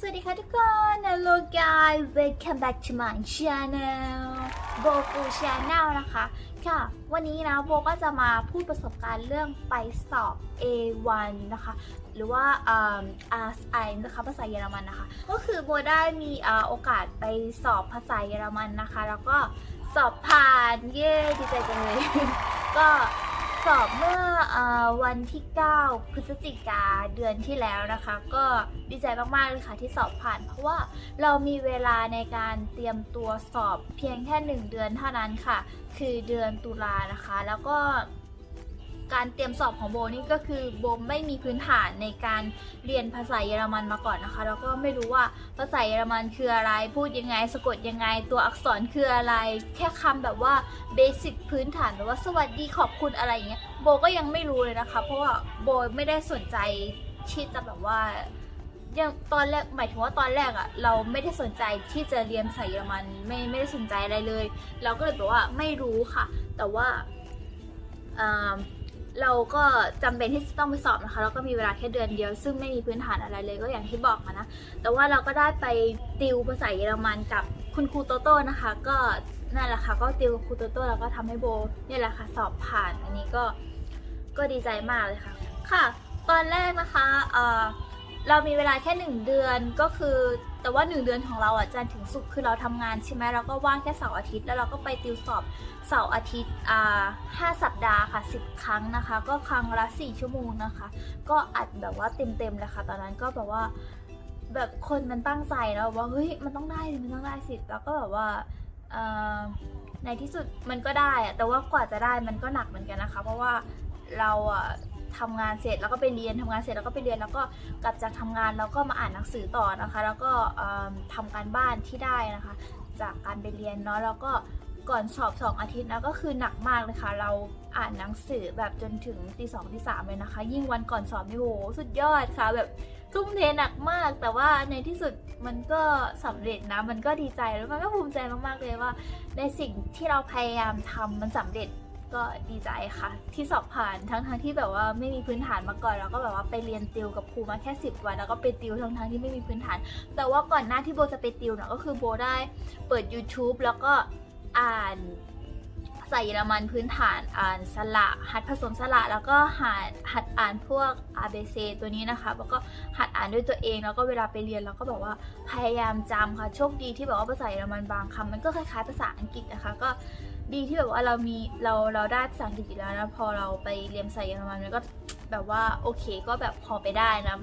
สวัสดีค่ะทุกคน Hello guys welcome back to my channel โบฟูช Channel นะคะ ค่ะ วันนี้นะโบก็จะมาพูดประสบการณ์เรื่องไปสอบ A1 นะคะ หรือว่า RSI นะคะภาษาเยอรมันนะคะ ก็คือโบได้มีโอกาสไปสอบภาษาเยอรมันนะคะ แล้วก็สอบผ่าน เย้ ดีใจจังเลย ก็สอบเมื่ออ วันที่ 9 พฤศจิกาเดือนที่แล้วนะคะ ก็ดีใจมาก ๆ เลยค่ะที่สอบผ่าน เพราะว่าเรามีเวลาในการเตรียมตัวสอบเพียงแค่ 1 เดือนเท่านั้นค่ะ คือเดือนตุลานะคะ แล้วก็ การเตรียมสอบของโบนี่ก็คือโบไม่มีพื้นฐานในการเรียนภาษาเยอรมันมาก่อนนะคะ แล้วก็ไม่รู้ว่าภาษาเยอรมันคืออะไร พูดยังไง สะกดยังไง ตัวอักษรคืออะไร แค่คำแบบว่าเบสิกพื้นฐานแบบว่าสวัสดีขอบคุณอะไรอย่างเงี้ย โบก็ยังไม่รู้เลยนะคะ เพราะว่าโบไม่ได้สนใจที่จะแบบว่ายังตอนแรกหมายถึงว่าตอนแรกอะเราไม่ได้สนใจที่จะเรียนภาษาเยอรมันไม่ไม่ได้สนใจอะไรเลย เราก็เลยแบบว่าไม่รู้ค่ะ แต่ว่าอ่า เราก็จำเป็นที่จะต้องไปสอบนะคะแล้วก็มีเวลาแค่เดือนเดียว ซึ่งไม่มีพื้นฐานอะไรเลยก็อย่างที่บอกอะนะ แต่ว่าเราก็ได้ไปติวภาษาเยอรมันกับคุณครูโตโต้นะคะ ก็นั่นแหละค่ะก็ติวกับครูโตโต้แล้วก็ทำให้โบเนี่ยแหละค่ะสอบผ่านอันนี้ก็ก็ดีใจมากเลยค่ะ ค่ะ ตอนแรกนะคะเอ่อ เรามีเวลาแค่หนึ่งเดือนก็คือ แต่ว่าหนึ่งเดือนของเราอะจันถึงศุกร์คือเราทำงานใช่ไหมเราก็ว่างแค่เสาร์อาทิตย์ แล้วเราก็ไปติวสอบเสาร์อาทิตย์อ่าห้าสัปดาห์ค่ะสิบครั้งนะคะ ก็ครั้งละสี่ชั่วโมงนะคะ ก็อัดแบบว่าเต็มๆเลยค่ะ ตอนนั้นก็แบบว่าแบบคนมันตั้งใจแล้วว่าเฮ้ยมันต้องได้มันต้องได้สิแล้วก็แบบว่าเอ่อในที่สุดมันก็ได้อะแต่ว่ากว่าจะได้มันก็หนักเหมือนกันนะคะ เพราะว่าเราอะ ทำงานเสร็จแล้วก็ไปเรียนทำงานเสร็จแล้วก็ไปเรียนแล้วก็กลับจากทำงานแล้วก็มาอ่านหนังสือต่อนะคะ แล้วก็เอิ่มทำการบ้านที่ได้นะคะ จากการไปเรียนเนาะแล้วก็ก่อนสอบสองอาทิตย์นะก็คือหนักมากเลยค่ะ เราอ่านหนังสือแบบจนถึงตีสองตีสามเลยนะคะ ยิ่งวันก่อนสอบนี่โหสุดยอดค่ะ แบบทุ่มเทหนักมาก แต่ว่าในที่สุดมันก็สำเร็จนะ มันก็ดีใจแล้วมันก็ภูมิใจมากๆเลยว่า ในสิ่งที่เราพยายามทำมันสำเร็จ ก็ดีใจค่ะ ที่สอบผ่านทั้งทงๆที่แบบว่าไม่มีพื้นฐานมาก่อน แล้วก็แบบว่าไปเรียนติวกับครูมาแค่ 10 วัน แล้วก็ไปติวทั้งทงๆที่ไม่มีพื้นฐาน แต่ว่าก่อนหน้าที่โบจะไปติวเนี่ยก็คือโบได้เปิด YouTube แล้วก็อ่าน ภาษาเยอรมันพื้นฐานอ่านสระหัดผสมสระแล้วก็หัดหัดอ่านพวก ABC ตัวนี้นะคะแล้วก็หัดอ่านด้วยตัวเอง แล้วก็เวลาไปเรียนเราก็แบบว่าพยายามจำค่ะโชคดีที่แบบว่าภาษาเยอรมันบางคำมันก็คล้ายๆภาษาอังกฤษนะคะก็ดีที่แบบว่าเรามีเราเราได้ภาษาอังกฤษอยู่แล้วนะพอเราไปเรียนภาษาเยอรมันมันก็ แบบว่าโอเคก็แบบพอไปได้นะ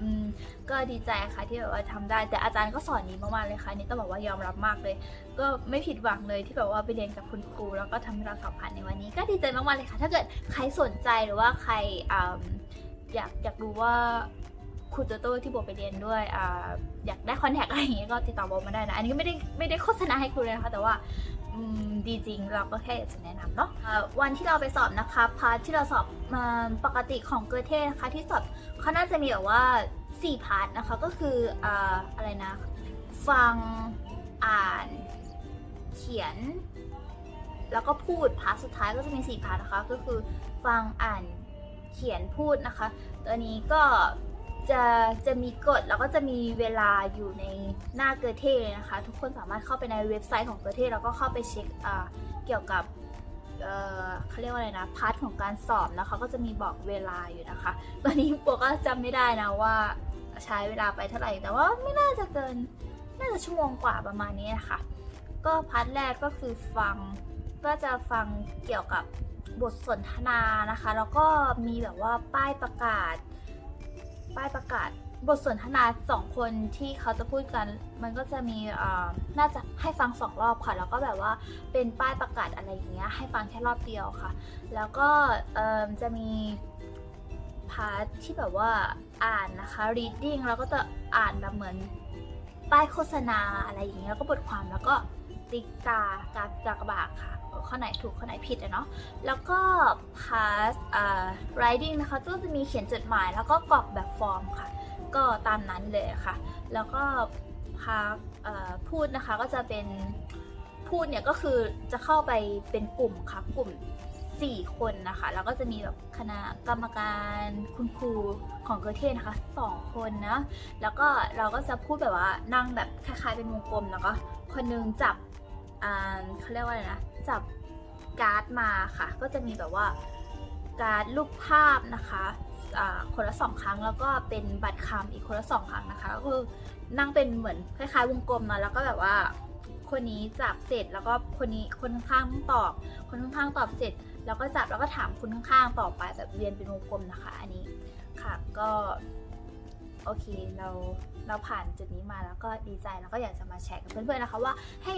ก็ดีใจค่ะที่แบบว่าทำได้ แต่อาจารย์ก็สอนดีมากๆเลยค่ะนี่ต้องบอกว่ายอมรับมากเลย ก็ไม่ผิดหวังเลยที่แบบว่าไปเรียนกับคุณครู แล้วก็ทำให้เราสอบผ่านในวันนี้ ก็ดีใจมากๆเลยค่ะ ถ้าเกิดใครสนใจหรือว่าใครออยากอยากรู้ว่าคุณโตโต้ที่โบไปเรียนด้วยออยากได้คอนแทคอะไรอย่างเงี้ยก็ติดต่อโบมาได้นะ อันนี้ก็ไม่ได้ไม่ได้โฆษณาให้คุณเลยนะคะ แต่ว่า ดีจริงเราก็แค่อยากจะแนะนำเนาะอ่าวันที่เราไปสอบนะคะพาร์ทที่เราสอบมาปกติของเกอเทนะคะที่สอบเขาน่าจะมีแบบว่า 4 พาร์ทนะคะก็คืออ่าอะไรนะ ฟังอ่านเขียน แล้วก็พูดพาร์ทสุดท้ายก็จะมี 4 พาร์ทนะคะ ก็คือฟังอ่านเขียนพูดนะคะ ตัวนี้ก็ จะจะมีกฎแล้วก็จะมีเวลาอยู่ในหน้าเกอเท่เลยนะคะ ทุกคนสามารถเข้าไปในเว็บไซต์ของเกอเทแล้วก็เข้าไปเช็คเกี่ยวกับเขาเรียกว่าอะไรนะพาร์ทของการสอบนะคะก็จะมีบอกเวลาอยู่นะคะ ตอนนี้โปก็จำไม่ได้นะว่าใช้เวลาไปเท่าไหร่แต่ว่าไม่น่าจะเกินน่าจะชั่วโมงกว่าประมาณนี้นะคะก็พาร์ทแรกก็คือฟังก็จะฟังเกี่ยวกับบทสนทนานะคะ แล้วก็มีแบบว่าป้ายประกาศ ป้ายประกาศ บทสนทนาสองคนที่เขาจะพูดกัน มันก็จะมีอ่าน่าจะให้ฟังสองรอบค่ะ แล้วก็แบบว่าเป็นป้ายประกาศอะไรอย่างเงี้ยให้ฟังแค่รอบเดียวค่ะ แล้วก็เออจะมีพาร์ทที่แบบว่าอ่านนะคะ reading แล้วก็จะอ่านแบบเหมือนป้ายโฆษณาอะไรอย่างเงี้ยแล้วก็บทความแล้วก็ ติกกากากากบาทค่ะ ข้อไหนถูกข้อไหนผิดอะเนาะแล้วก็ pass อ่า writing นะคะก็จะมีเขียนจดหมายแล้วก็กรอกแบบฟอร์มค่ะ ก็ตามนั้นเลยค่ะ แล้วก็ pass อ่าพูดนะคะก็จะเป็นพูดเนี่ยก็คือจะเข้าไปเป็นกลุ่มค่ะกลุ่ม 4 คนนะคะ แล้วก็จะมีแบบคณะกรรมการคุณครูของเกอร์เทนนะคะสองคนนะ แล้วก็เราก็จะพูดแบบว่านั่งแบบคล้ายๆเป็นวงกลมแล้วก็คนนึงจับ เขาเรียกว่าอะไรนะ จับการ์ดมาค่ะ ก็จะมีแบบว่าการ์ดรูปภาพนะคะคนละสองครั้งแล้วก็เป็นบัตรคำอีกคนละสองครั้งนะคะ ก็คือนั่งเป็นเหมือนคล้ายๆวงกลมนะแล้วก็แบบว่าคนนี้จับเสร็จแล้วก็คนนี้คนข้างๆตอบ คนข้างๆตอบเสร็จ แล้วก็จับแล้วก็ถามคนข้างๆต่อไปแบบเรียนเป็นวงกลมนะคะ อันนี้ค่ะก็ โอเคเราเราผ่านจุดนี้มาแล้วก็ดีใจแล้วก็อยากจะมาแชร์กับเพื่อนๆนะคะว่าให้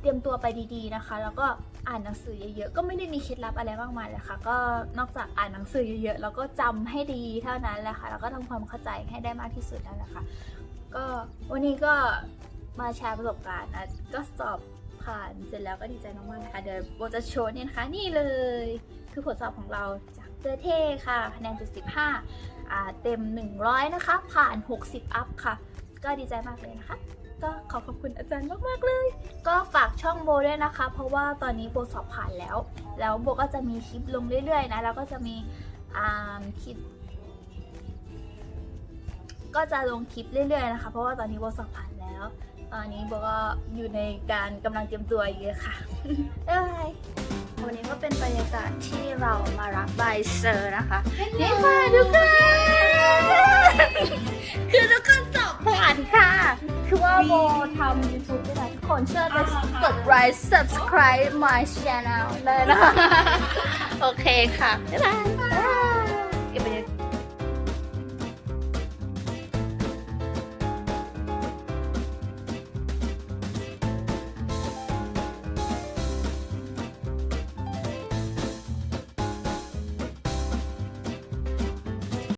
เตรียมตัวไปดีๆนะคะ แล้วก็อ่านหนังสือเยอะๆก็ไม่ได้มีเคล็ดลับอะไรมากมายเลยค่ะก็นอกจากอ่านหนังสือเยอะๆแล้วก็จำให้ดีเท่านั้นแหละค่ะแล้วก็ทำความเข้าใจให้ได้มากที่สุดนั่นแหละค่ะก็วันนี้ก็มาแชร์ประสบการณ์นะก็สอบผ่านเสร็จแล้วก็ดีใจมากๆนะคะเดี๋ยวโบจะโชว์เนี่ยนะคะนี่เลย คือผลสอบของเราจาก เจอเท่ค่ะคะแนน 75อ่าเต็ม 100 นะคะ ผ่าน 60 อัพค่ะ ก็ดีใจมากเลยนะคะก็ขอขอบคุณอาจารย์มาก ๆ เลย ก็ฝากช่องโบด้วยนะคะ เพราะว่าตอนนี้โบสอบผ่านแล้ว แล้วโบก็จะมีคลิปลงเรื่อย ๆ นะ แล้วก็จะมีอ่าคลิป ก็จะลงคลิปเรื่อยๆ นะคะ เพราะว่าตอนนี้โบสอบผ่านแล้ว ตอนนี้โบก็อยู่ในการกำลังเตรียมตัวอยู่ค่ะบ๊ายบาย วันนี้ก็เป็นบรรยากาศที่เรามารับใบเซอร์นะคะนี่ค่ะทุกคนคือทุกคนสอบผ่านค่ะ คือว่าโบทำ YouTube ด้วยนะทุกคนเชื่อไปกดไลค์ subscribe my channel เลยนะคะ โอเคค่ะ บ๊ายบาย